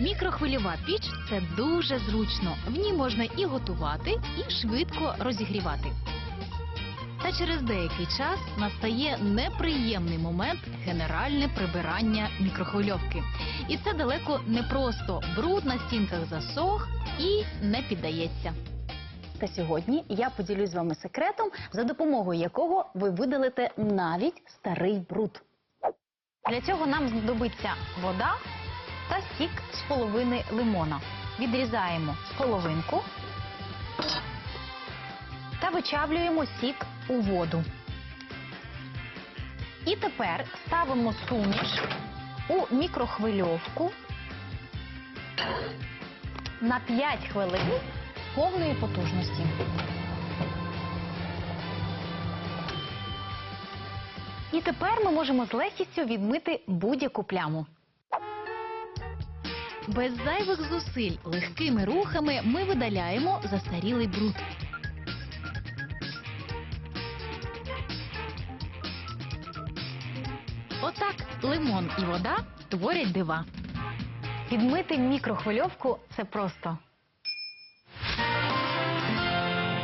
Мікрохвильова піч це дуже зручно. В ній можна і готувати, і швидко розігрівати. Та через деякий час настає неприємний момент генеральне прибирання мікрохвильовки. І це далеко не просто. Бруд на стінках засох і не піддається. Та сьогодні я поділюсь з вами секретом, за допомогою якого ви видалите навіть старий бруд. Для цього нам знадобиться вода та сік з половини лимона. Відрізаємо половинку та вичавлюємо сік у воду. І тепер ставимо суміш у мікрохвильовку на 5 хвилин повної потужності. І тепер ми можемо з легкістю відмити будь-яку пляму. Без зайвих зусиль легкими рухами ми видаляємо застарілий бруд. Отак лимон і вода творять дива. Відмити мікрохвильовку це просто.